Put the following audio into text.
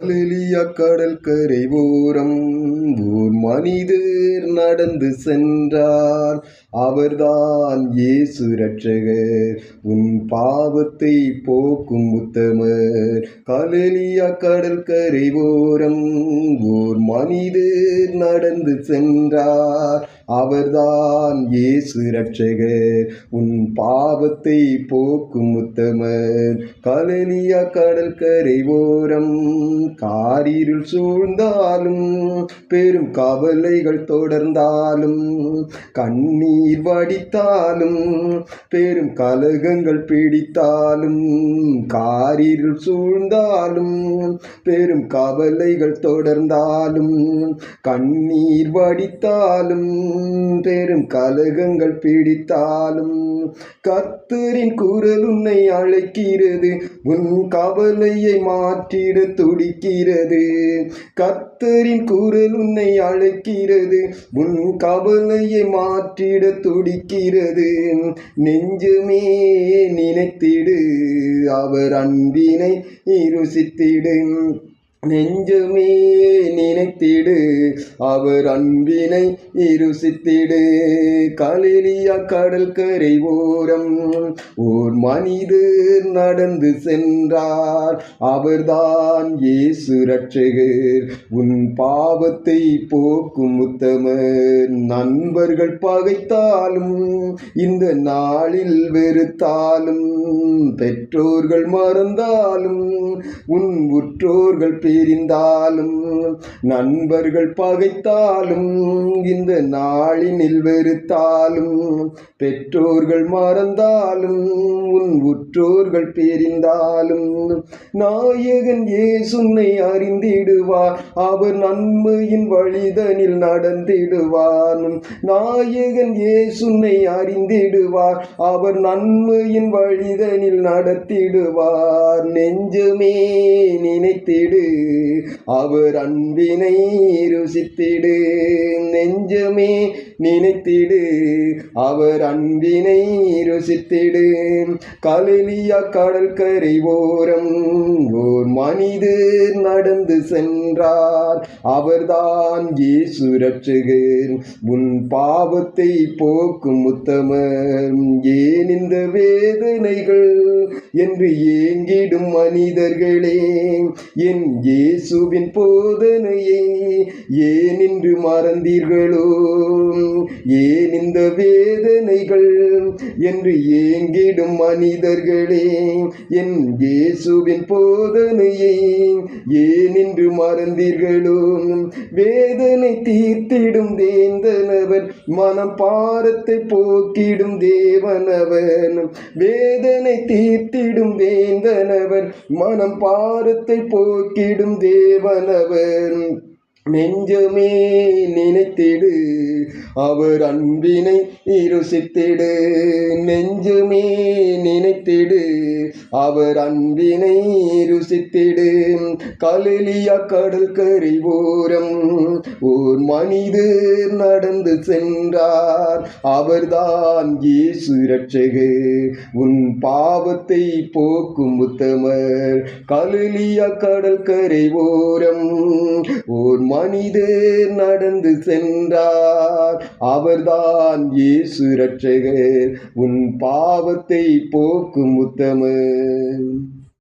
கலிலியா கடல் கரை ஓரம் ஓர் மனிதர் நடந்து சென்றார். அவர்தான் இயேசு ரட்சகர் உன் பாவத்தை போக்கும் உத்தமர். கலலியா கடற்கரை ஓரம் ஓர் மனிதர் நடந்து சென்றார். அவர்தான் இயேசு ரட்சகர் உன் பாவத்தை போக்கும் உத்தமர். கலலியா கடற்கரை ஓரம் காரிருள் சூழ்ந்தாலும் பெரும் கவலைகள் தொடர்ந்தாலும் கண்ணீர் நீர் வடித்தாலும் பெரும் கலகங்கள் பிடித்தாலும் காரிருள் சூழ்ந்தாலும் பெரும் கவலைகள் தொடர்ந்தாலும் கண்ணீர் வடித்தாலும் பெரும் கலகங்கள் பிடித்தாலும் கத்தரின் குரல் உன்னை அழைக்கிறது உன் கவலையை மாற்றிட துடிக்கிறது. கத்தரின் குரல் உன்னை அழைக்கிறது உன் கவலையை மாற்றிட துடிக்கிறது. நெஞ்சுமே நினைத்திடு அவர் அன்பினை ருசித்திடு நெஞ்சுமே நினைத்திடு அவர் அன்பினை இருசித்திடு. கலிலியா கடல் கரை ஓரம் ஓர் மனிதர் நடந்து சென்றார். அவர்தான் இயேசு ரட்சகர் உன் பாவத்தை போக்கும் உத்தமர். நண்பர்கள் பகைத்தாலும் இந்த நாளில் வெறுத்தாலும் பெற்றோர்கள் மறந்தாலும் உன் உற்றோர்கள் பிரிந்தாலும் நண்பர்கள் பகைத்தாலும் இந்த நாளினில் வெறுத்தாலும் பெற்றோர்கள் மறந்தாலும் உன் உற்றோர்கள் பிரிந்தாலும் நாயகன் ஏசுன்னை அறிந்திடுவார். அவர் நன்மையின் வழிதனில் நடந்திடுவார். நாயகன் ஏசுன்னை அறிந்திடுவார். அவர் நன்மையின் வழிதனில் நடத்திடுவார். நெஞ்சுமே நினைத்திடு. அவர் அன்பினை ருசித்திடு. நெஞ்சமே நினைத்திடு. அவர் அன்பினை ருசித்திடு. கலிலியா கடற்கரை ஓரம் ஓர் மனிதர் நடந்து சென்றார் அவர்தான் இயேசு ரட்சகர் உன் பாவத்தை போக்கும் உத்தமர். ஏன் இந்த வேதனைகள்? என்று ஏங்கிடும் மனிதர்களே என் இயேசுவின் போதனையை ஏன் இன்று மறந்தீர்களோ? ஏன் இந்த வேதனைகள்? என்று ஏங்கிடும் மனிதர்களே என் இயேசுவின் போதனையை ஏன் இன்று மறந்தீர்களோ வேதனை தீர்த்திடும் தேந்தனவர் மனம் பாரத்தை போக்கிடும் தேவனவன் வேதனை தீர்த்திடும் வேந்தனவர் மனம் பாரத்தை போக்கிடும் தேவனவன் நெஞ்சமே நினைத்திடு அவர் அன்பினை இருசித்திடு நெஞ்சமே நினைத்திடு அவர் அன்பினை ருசித்திடு கலிலியா கடல் கரை ஓரம். ஓர் மனிது நடந்து சென்றார். அவர்தான் இயேசு ரட்சகு உன் பாவத்தை போக்கும் உத்தமர். கலிலியா கடல் கரை ஓரம். ஓர் மனிது நடந்து சென்றார். அவர்தான் இயேசு ரட்சகர் உன் பாவத்தை போக்கும் உத்தமர்.